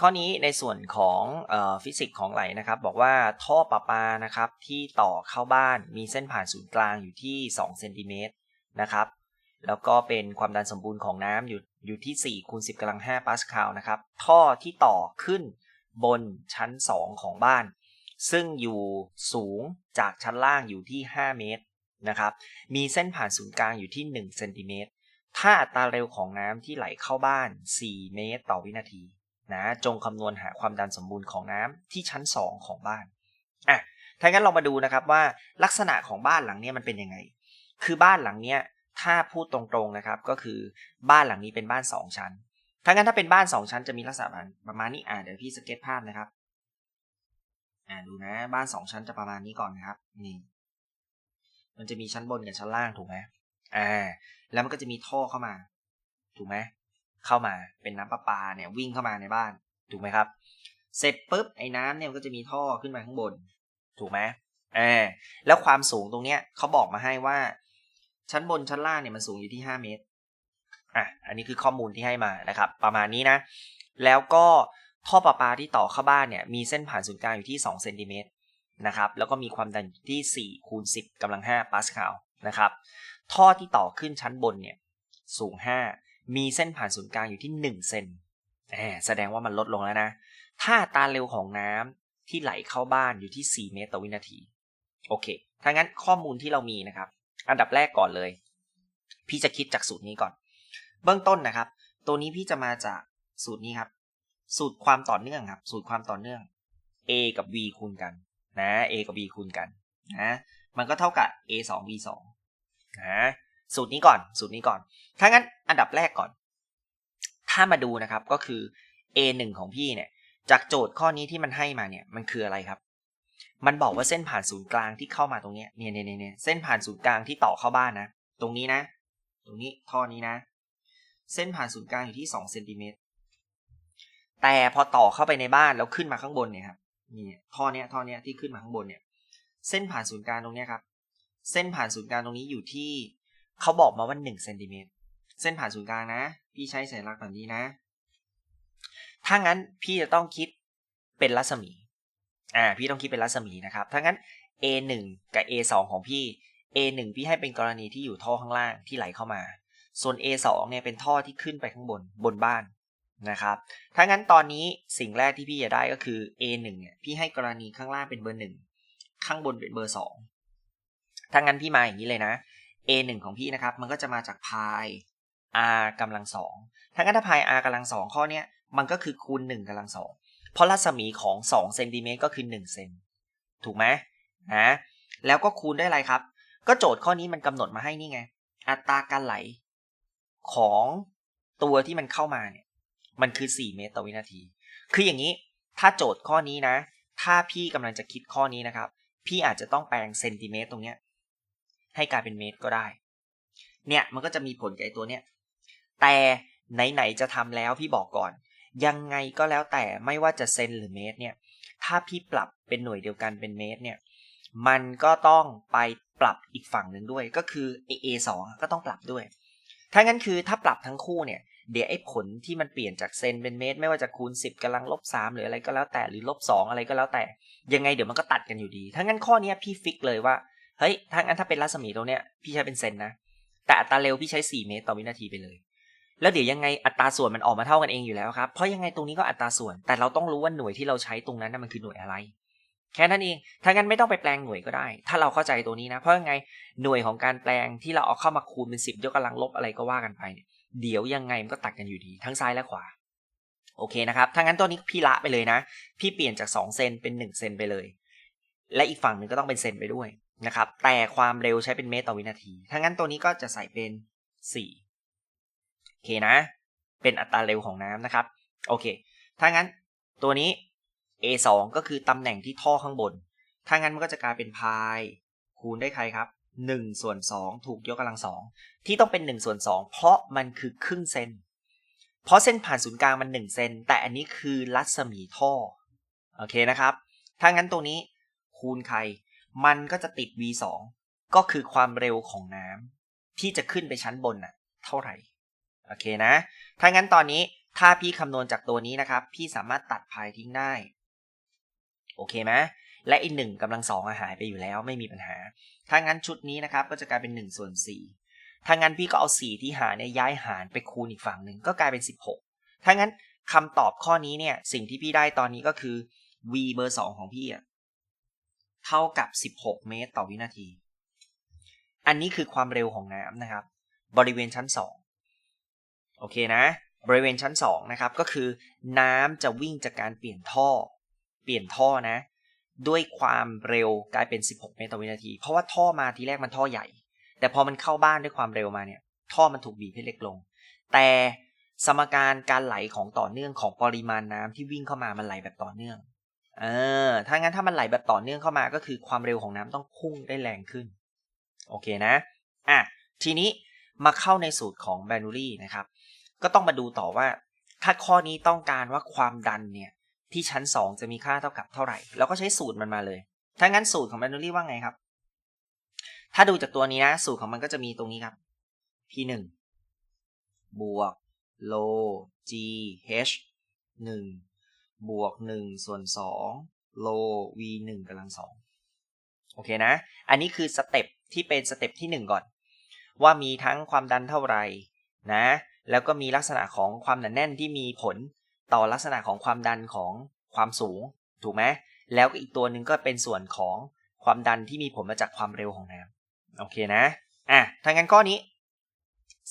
ข้อนี้ในส่วนของออฟิสิกส์ของไหลนะครับ บอกว่าท่อประปานะครับที่ต่อเข้าบ้านมีเส้นผ่านศูนย์กลางอยู่ที่2เซนติเมตรนะครับแล้วก็เป็นความดันสมบูรณ์ของน้ำอยู่อยู่ที่4คูณ10กำลัง5ปาสคาลนะครับท่อที่ต่อขึ้นบนชั้น 2 ของบ้าน ซึ่งอยู่สูงจากชั้นล่างอยู่ที่ 5 เมตรนะครับมีเส้นผ่านศูนย์กลางอยู่ที่ 1 เซนติเมตรถ้าอัตราเร็วของน้ำที่ไหลเข้าบ้าน 4 เมตรต่อวินาที นะจงคำนวณหาความดันสมบูรณ์ของน้ำที่ชั้น 2 ของบ้านอะถ้างั้นเรามาดูนะครับว่าลักษณะของบ้านหลังนี้มันเป็นยังไง คือบ้านหลังนี้ถ้าพูดตรงๆนะครับก็คือบ้านหลังนี้เป็นบ้าน 2 ชั้น ถ้างั้นถ้าเป็นบ้าน 2 ชั้นจะมีลักษณะประมาณนี้อ่าเดี๋ยวพี่สเก็ตภาพนะครับอ่าดูนะบ้าน 2 ชั้นจะประมาณนี้ก่อนนะครับนี่มันจะมีชั้นบนกับชั้นล่างถูกไหมอ่าแล้วมันก็จะมีท่อเข้ามา ถูกไหม เข้ามาเป็นน้ำประปาเนี่ยวิ่งเข้ามาในบ้าน ถูกไหมครับ เสร็จปุ๊บไอ้น้ำเนี่ยก็จะมีท่อขึ้นมาข้างบน ถูกไหมเออแล้วความสูงตรงเนี้ยเขาบอกมาให้ว่า ชั้นบนชั้นล่างเนี่ยมันสูงอยู่ที่ 5 เมตรอะอันนี้คือข้อมูลที่ให้มานะครับ ประมาณนี้นะ แล้วก็ท่อประปาที่ต่อเข้าบ้านเนี่ยมีเส้นผ่านศูนย์กลางอยู่ที่2เซนติเมตรนะครับแล้วก็มีความดันอยู่ที่4คูณ10กำลัง5ปาสคาลนะครับ ท่อที่ต่อขึ้นชั้นบนเนี่ยสูง 5 มีเส้นผ่านศูนย์กลางอยู่ที่1เซนแหมแสดงว่ามันลดลงแล้วนะ ถ้าตาเร็วของน้ำที่ไหลเข้าบ้านอยู่ที่ 4 เมตรต่อวินาที โอเค ถ้างั้นข้อมูลที่เรามีนะครับ อันดับแรกก่อนเลย พี่จะคิดจากสูตรนี้ก่อน เบื้องต้นนะครับ ตัวนี้พี่จะมาจากสูตรนี้ครับ สูตรความต่อเนื่องครับ สูตรความต่อเนื่อง a กับ v คูณกัน นะ a กับ v คูณกัน นะ มันก็เท่ากับ a 2 v 2นะ สูตรนี้ก่อน สูตรนี้ก่อน ถ้างั้นอันดับแรกก่อน ถ้ามาดูนะครับก็คือ a 1 ของพี่เนี่ย จากโจทย์ข้อนี้ที่มันให้มาเนี่ย มันคืออะไรครับ มันบอกว่าเส้นผ่านศูนย์กลางที่เข้ามาตรงเนี้ยเนี่ยเนี่ยเนี่ยเส้นผ่านศูนย์กลางที่ต่อเข้าบ้านนะ ตรงนี้นะ ตรงนี้ท่อนี้นะ เส้นผ่านศูนย์กลางอยู่ที่2เซนติเมตร แต่พอต่อเข้าไปในบ้านแล้วขึ้นมาข้างบนเนี่ยครับนี่ท่อเนี้ยท่อเนี้ยที่ขึ้นมาข้างบนเนี่ย เส้นผ่านศูนย์กลางตรงเนี้ยครับ เส้นผ่านศูนย์กลางตรงนี้อยู่ที่ เขาบอกมาว่า1เซนติเมตรเส้นผ่านศูนย์กลางนะ พี่ใช้สัญลักษณ์แบบนี้นะ ถ้างั้นพี่จะต้องคิดเป็นรัศมี อ่า พี่ต้องคิดเป็นรัศมีนะครับ ถ้างั้น A 1กับ A 2ของพี่ A 1พี่ให้เป็นกรณีที่อยู่ท่อข้างล่างที่ไหลเข้ามา ส่วน A 2เนี่ยเป็นท่อที่ขึ้นไปข้างบนบนบ้านนะครับ ถ้างั้นตอนนี้สิ่งแรกที่พี่จะได้ก็คือ A 1เนี่ยพี่ให้กรณีข้างล่างเป็นเบอร์1ข้างบนเป็นเบอร์2ถ้างั้นพี่มาอย่างนี้เลยนะ A 1ของพี่นะครับ มันก็จะมาจากพาย r กำลังสองถ้างั้นถ้าพาย r กำลังสองข้อเนี้ยมันก็คือคูณ1กำลังสองเพราะรัศมีของ2เซนติเมตรก็คือ1เซนถูกไหมนะแล้วก็คูณได้อะไรครับ ก็โจทย์ข้อนี้มันกำหนดมาให้นี่ไง อัตราการไหลของตัวที่มันเข้ามาเนี่ยมันคือ 4 เมตรต่อวินาที คืออย่างนี้ ถ้าโจทย์ข้อนี้นะ ถ้าพี่กำลังจะคิดข้อนี้นะครับ พี่อาจจะต้องแปลงเซนติเมตรตรงเนี้ย ให้กลายเป็นเมตรก็ได้ เนี่ยมันก็จะมีผลกับไอ้ตัวเนี้ยแต่ไหนๆจะทำแล้วพี่บอกก่อน ยังไงก็แล้วแต่ไม่ว่าจะเซนหรือเมตรเนี่ยถ้าพี่ปรับเป็นหน่วยเดียวกันเป็นเมตรเนี่ยมันก็ต้องไปปรับอีกฝั่งหนึ่งด้วยก็คือ a 2ก็ต้องปรับด้วย ถ้างั้นคือถ้าปรับทั้งคู่เนี่ยเดี๋ยวไอ้ผลที่มันเปลี่ยนจากเซนเป็นเมตร ไม่ว่าจะคูณ 10กำลังลบ3หรืออะไรก็แล้วแต่หรือลบ2อะไรก็แล้วแต่ ยังไงเดี๋ยวมันก็ตัดกันอยู่ดี ถ้างั้นข้อนี้พี่ฟิกเลยว่า เฮ้ยถ้างั้นถ้าเป็นรัศมีตรงเนี้ยพี่ใช้เป็นเซนนะ แต่อัตราเร็วพี่ใช้ 4 เมตรต่อวินาทีไปเลย แล้วเดี๋ยวยังไงอัตราส่วนมันออกมาเท่ากันเองอยู่แล้วครับ เพราะยังไงตรงนี้ก็อัตราส่วน แต่เราต้องรู้ว่าหน่วยที่เราใช้ตรงนั้นนะมันคือหน่วยอะไร แค่นั้นเอง ถ้างั้นไม่ต้องไปแปลงหน่วยก็ได้ ถ้าเราเข้าใจตัวนี้นะ เพราะยังไงหน่วยของการแปลงที่เราเอาเข้ามาคูณเป็น 10 ยกกำลังลบอะไรก็ว่ากันไปเนี่ยเดี๋ยวยังไงมันก็ตัดกันอยู่ดี ทั้งซ้ายและขวา โอเคนะครับ ถ้างั้นตัวนี้พี่ละไปเลยนะ พี่เปลี่ยนจาก2เซนเป็น1เซนไปเลย และอีกฝั่งหนึ่งก็ต้องเป็นเซนไปด้วย นะครับแต่ความเร็วใช้เป็นเมตรต่อวินาที ถ้างั้นตัวนี้ก็จะใส่เป็น 4 โอเคนะ เป็นอัตราเร็วของน้ำนะครับ โอเค ถ้างั้นตัวนี้ a 2 ก็คือตำแหน่งที่ท่อข้างบน ถ้างั้นมันก็จะกลายเป็นพายคูณได้ใครครับ1ส่วน2ถูกยกกำลังสองที่ต้องเป็น1ส่วน2เพราะมันคือครึ่งเซน เพราะเส้นผ่านศูนย์กลางมัน1เซน แต่อันนี้คือรัศมีท่อ โอเคนะครับ ถ้างั้นตัวนี้คูณใคร มันก็จะติด v 2 ก็คือความเร็วของน้ำที่จะขึ้นไปชั้นบนน่ะ เท่าไหร่ โอเคนะ ถ้างั้นตอนนี้ถ้าพี่คำนวณจากตัวนี้นะครับ พี่สามารถตัดพายทิ้งได้ โอเคไหมและอีกหนึ่งกำลังสองอะหายไปอยู่แล้วไม่มีปัญหา ถ้างั้นชุดนี้นะครับ ก็จะกลายเป็น1ส่วน4ถ้างั้นพี่ก็เอา 4 ที่หารเนี่ยย้ายหารไปคูณอีกฝั่งหนึ่งก็กลายเป็น 16 ถ้างั้นคำตอบข้อนี้เนี่ย สิ่งที่พี่ได้ตอนนี้ก็คือ v เบอร์ 2 ของพี่อะ เท่ากับ 16 เมตรต่อวินาที อันนี้คือความเร็วของน้ำนะครับ บริเวณชั้น 2 โอเคนะ บริเวณชั้น 2 นะครับ ก็คือน้ำจะวิ่งจากการเปลี่ยนท่อ เปลี่ยนท่อนะ ด้วยความเร็วกลายเป็น 16 เมตรต่อวินาที เพราะว่าท่อมาทีแรกมันท่อใหญ่ แต่พอมันเข้าบ้านด้วยความเร็วมาเนี่ย ท่อมันถูกบีบให้เล็กลง แต่สมการการไหลของต่อเนื่องของปริมาณน้ำที่วิ่งเข้ามามันไหลแบบต่อเนื่อง เออถ้างั้นถ้ามันไหลแบบต่อเนื่องเข้ามาก็คือความเร็วของน้ำต้องพุ่งได้แรงขึ้น โอเคนะ อะ ทีนี้มาเข้าในสูตรของแบนูรี่นะครับ ก็ต้องมาดูต่อว่า ถ้าข้อนี้ต้องการว่าความดันเนี่ย ที่ชั้น 2 จะมีค่าเท่ากับเท่าไหร่เราก็ใช้สูตรมันมาเลย ถ้างั้นสูตรของแบนูรี่ว่าไงครับ ถ้าดูจากตัวนี้นะ สูตรของมันก็จะมีตรงนี้ครับ p 1 บวกโล g h 1 บวก1ส่วน2โล v 1กำลัง2โอเคนะ อันนี้คือสเต็ปที่เป็นสเต็ปที่1ก่อน ว่ามีทั้งความดันเท่าไหร่นะแล้วก็มีลักษณะของความหนาแน่นที่มีผลต่อลักษณะของความดันของความสูง ถูกไหมแล้วก็อีกตัวหนึ่งก็เป็นส่วนของความดันที่มีผลมาจากความเร็วของน้ำโอเคนะอะถ้างั้นข้อนี้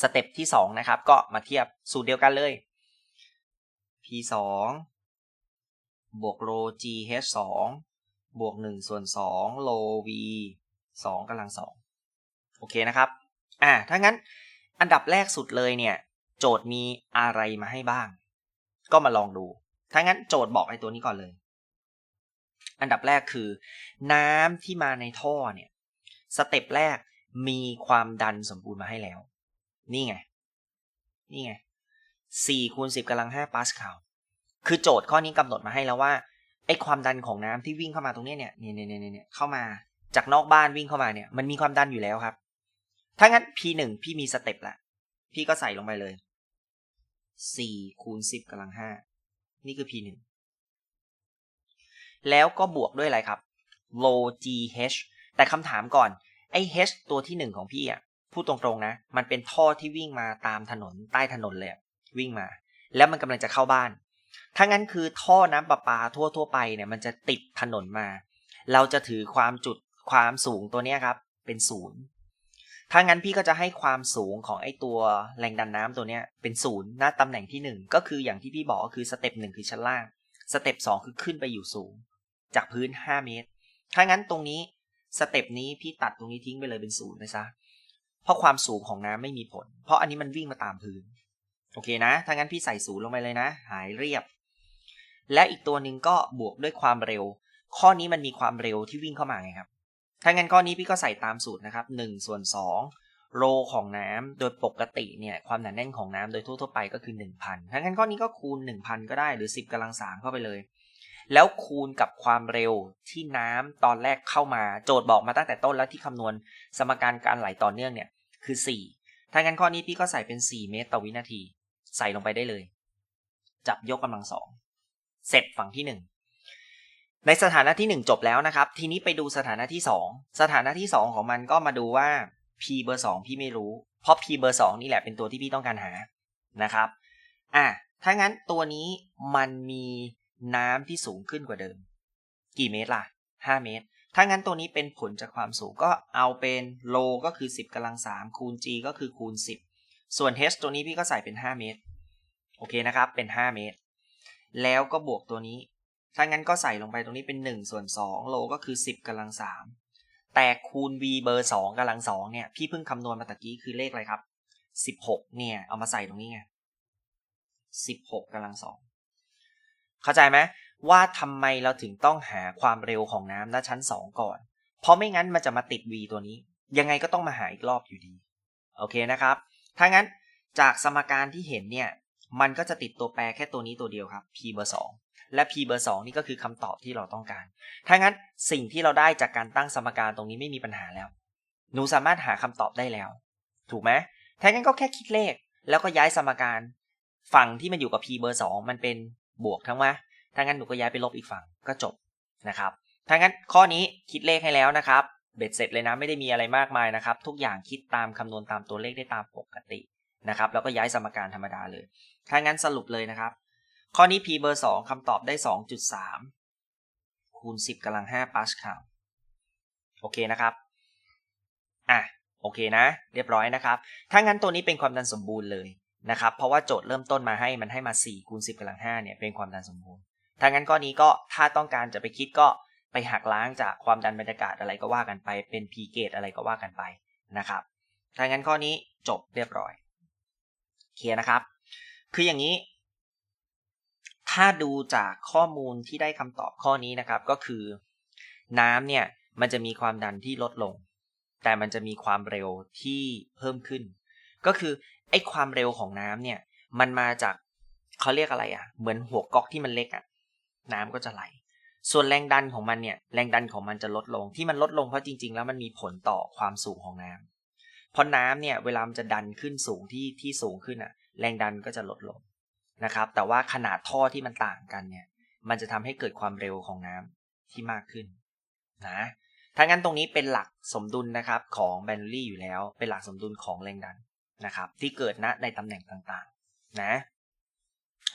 สเต็ปที่ 2 นะครับ ก็มาเทียบสูตรเดียวกันเลย p 2 บวก rho g h 2บวก1ส่วน2 rho v 2กำลัง2โอเคนะครับ อะถ้างั้นอันดับแรกสุดเลยเนี่ย โจทย์มีอะไรมาให้บ้าง ก็มาลองดู ถ้างั้นโจทย์บอกไอ้ตัวนี้ก่อนเลย อันดับแรกคือ น้ำที่มาในท่อเนี่ย สเต็ปแรกมีความดันสมบูรณ์มาให้แล้ว นี่ไง นี่ไงสี่คูณสิบกำลังห้าปาสคาล คือโจทย์ข้อนี้กำหนดมาให้แล้วว่าไอความดันของน้ำที่วิ่งเข้ามาตรงนี้เนี่ยเนี่ยเนี่ยเนี่ยเข้ามาจากนอกบ้านวิ่งเข้ามาเนี่ย มันมีความดันอยู่แล้วครับ ถ้างั้น p หนึ่งพี่มีสเต็ปละพี่ก็ใส่ลงไปเลยสี่คูณสิบกำลังห้านี่คือ p หนึ่งแล้วก็บวกด้วยอะไรครับ low gh แต่คำถามก่อน ไอ้ h ตัวที่หนึ่งของพี่อะพูดตรงๆนะ มันเป็นท่อที่วิ่งมาตามถนนใต้ถนนเลยวิ่งมา แล้วมันกำลังจะเข้าบ้าน ถ้างั้นคือท่อน้ำประปาทั่วทั่วไปเนี่ยมันจะติดถนนมา เราจะถือความจุดความสูงตัวเนี้ครับ เป็นศูนย์ถ้างั้นพี่ก็จะให้ความสูงของไอตัวแรงดันน้ำตัวเนี้ยเป็นศูนย์หน้าตำแหน่งที่หนึ่งก็คืออย่างที่พี่บอกก็คือสเต็ปหนึ่งคือชั้นล่าง สเต็ปสองคือขึ้นไปอยู่สูง จากพื้น 5 เมตร ถ้างั้นตรงนี้สเต็ปนี้พี่ตัดตรงนี้ทิ้งไปเลยเป็นศูนย์ไปซะเพราะความสูงของน้ำไม่มีผล เพราะอันนี้มันวิ่งมาตามพื้น โอเคนะ ถ้างั้นพี่ใส่ศูนย์ลงไปเลยนะ หายเรียบ และอีกตัวหนึ่งก็บวกด้วยความเร็ว ข้อนี้มันมีความเร็วที่วิ่งเข้ามาไงครับ ถ้างั้นข้อนี้พี่ก็ใส่ตามสูตรนะครับ1ส่วน2โลของน้ำโดยปกติเนี่ยความหนาแน่นของน้ำโดยทั่วๆไปก็คือ 1,000ถ้างั้นข้อนี้ก็คูณ 1,000 ก็ได้หรือ 10กำลัง3เข้าไปเลย แล้วคูณกับความเร็วที่น้ำตอนแรกเข้ามา โจทย์บอกมาตั้งแต่ต้นแล้วที่คำนวณสมการการไหลต่อเนื่องเนี่ยคือ 4 ถ้างั้นข้อนี้พี่ก็ใส่เป็น 4 เมตรต่อวินาที ใส่ลงไปได้เลย จับยกกำลังสองเสร็จฝั่งที่1ในสถานะที่1จบแล้วนะครับ ทีนี้ไปดูสถานะที่2สถานะที่2ของมันก็มาดูว่า p เบอร์2พี่ไม่รู้ เพราะ p เบอร์2นี่แหละเป็นตัวที่พี่ต้องการหานะครับอะถ้างั้นตัวนี้มันมีน้ำที่สูงขึ้นกว่าเดิม กี่เมตรล่ะ 5 เมตร ถ้างั้นตัวนี้เป็นผลจากความสูงก็เอาเป็นโลก็คือ 10กำลัง3คูณ g ก็คือคูณ10 ส่วน h ตัวนี้พี่ก็ใส่เป็น 5 เมตร โอเคนะครับ เป็น 5 เมตร แล้วก็บวกตัวนี้ ถ้างั้นก็ใส่ลงไปตรงนี้เป็น1ส่วน2โลก็คือ 10กำลัง 3 แต่คูณ v เบอร์ 2กำลัง2เนี่ย พี่เพิ่งคำนวณมาตะกี้คือเลขอะไรครับ 16 เนี่ย เอามาใส่ตรงนี้ไง 16กำลัง 2 เข้าใจไหมว่าทำไมเราถึงต้องหาความเร็วของน้ำณชั้น 2 ก่อน เพราะไม่งั้นมันจะมาติด v ตัวนี้ ยังไงก็ต้องมาหาอีกรอบอยู่ดี โอเคนะครับ ถ้างั้นจากสมการที่เห็นเนี่ย มันก็จะติดตัวแปรแค่ตัวนี้ตัวเดียวครับ p เบอร์2และ p เบอร์2นี่ก็คือคำตอบที่เราต้องการ ถ้างั้นสิ่งที่เราได้จากการตั้งสมการตรงนี้ไม่มีปัญหาแล้ว หนูสามารถหาคำตอบได้แล้ว ถูกไหมถ้างั้นก็แค่คิดเลข แล้วก็ย้ายสมการ ฝั่งที่มันอยู่กับ p เบอร์สองมันเป็นบวกทั้งว่าถ้างั้นหนูก็ย้ายไปลบอีกฝั่งก็จบนะครับถ้างั้นข้อนี้คิดเลขให้แล้วนะครับ เบ็ดเสร็จเลยนะไม่ได้มีอะไรมากมายนะครับ ทุกอย่างคิดตามคำนวณตามตัวเลขได้ตามปกตินะครับ แล้วก็ย้ายสมการธรรมดาเลย ถ้างั้นสรุปเลยนะครับ ข้อนี้ p เบอร์สองคำตอบได้ 2.3 คูณ 10กำลัง 5 ปาสคาลโอเคนะครับ อะ โอเคนะ เรียบร้อยนะครับ ถ้างั้นตัวนี้เป็นความดันสมบูรณ์เลยนะครับ เพราะว่าโจทย์เริ่มต้นมาให้มันให้มา 4 คูณ 10กำลัง 5 เนี่ย เป็นความดันสมบูรณ์ ถ้างั้นข้อนี้ก็ถ้าต้องการจะไปคิดก็ ไปหักล้างจากความดันบรรยากาศอะไรก็ว่ากันไป เป็น p เกตอะไรก็ว่ากันไปนะครับถ้างั้นข้อนี้จบเรียบร้อยเคลียร์นะครับ คืออย่างนี้ ถ้าดูจากข้อมูลที่ได้คำตอบข้อนี้นะครับ ก็คือ น้ำเนี่ยมันจะมีความดันที่ลดลง แต่มันจะมีความเร็วที่เพิ่มขึ้น ก็คือไอ้ความเร็วของน้ำเนี่ย มันมาจากเขาเรียกอะไรอะ่ะ เหมือนหัวก๊อกที่มันเล็กอะ่ะ น้ำก็จะไหล ส่วนแรงดันของมันเนี่ยแรงดันของมันจะลดลงที่มันลดลงเพราะจริง ๆ แล้วมันมีผลต่อความสูงของน้ำเพราะน้ำเนี่ยเวลามันจะดันขึ้นสูงที่ที่สูงขึ้นอะ่ะ แรงดันก็จะลดลงนะครับ แต่ว่าขนาดท่อที่มันต่างกันเนี่ย มันจะทำให้เกิดความเร็วของน้ำที่มากขึ้นนะถ้างั้นตรงนี้เป็นหลักสมดุลนะครับของแบนนูรี่อยู่แล้ว เป็นหลักสมดุลของแรงดันนะครับ ที่เกิดณในตำแหน่งต่างๆ นะ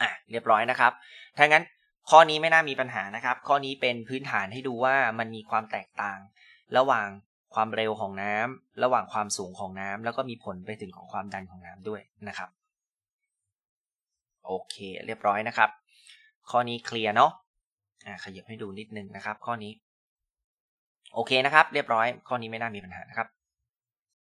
อะเรียบร้อยนะครับ ถ้างั้น ข้อนี้ไม่น่ามีปัญหานะครับ ข้อนี้เป็นพื้นฐานให้ดูว่ามันมีความแตกต่าง ระหว่างความเร็วของน้ำระหว่างความสูงของน้ำแล้วก็มีผลไปถึงของความดันของน้ำด้วยนะครับ โอเค เรียบร้อยนะครับ ข้อนี้เคลียร์เนาะอ่าขยับให้ดูนิดนึงนะครับ ข้อนี้ โอเคนะครับ เรียบร้อย ข้อนี้ไม่น่ามีปัญหานะครับ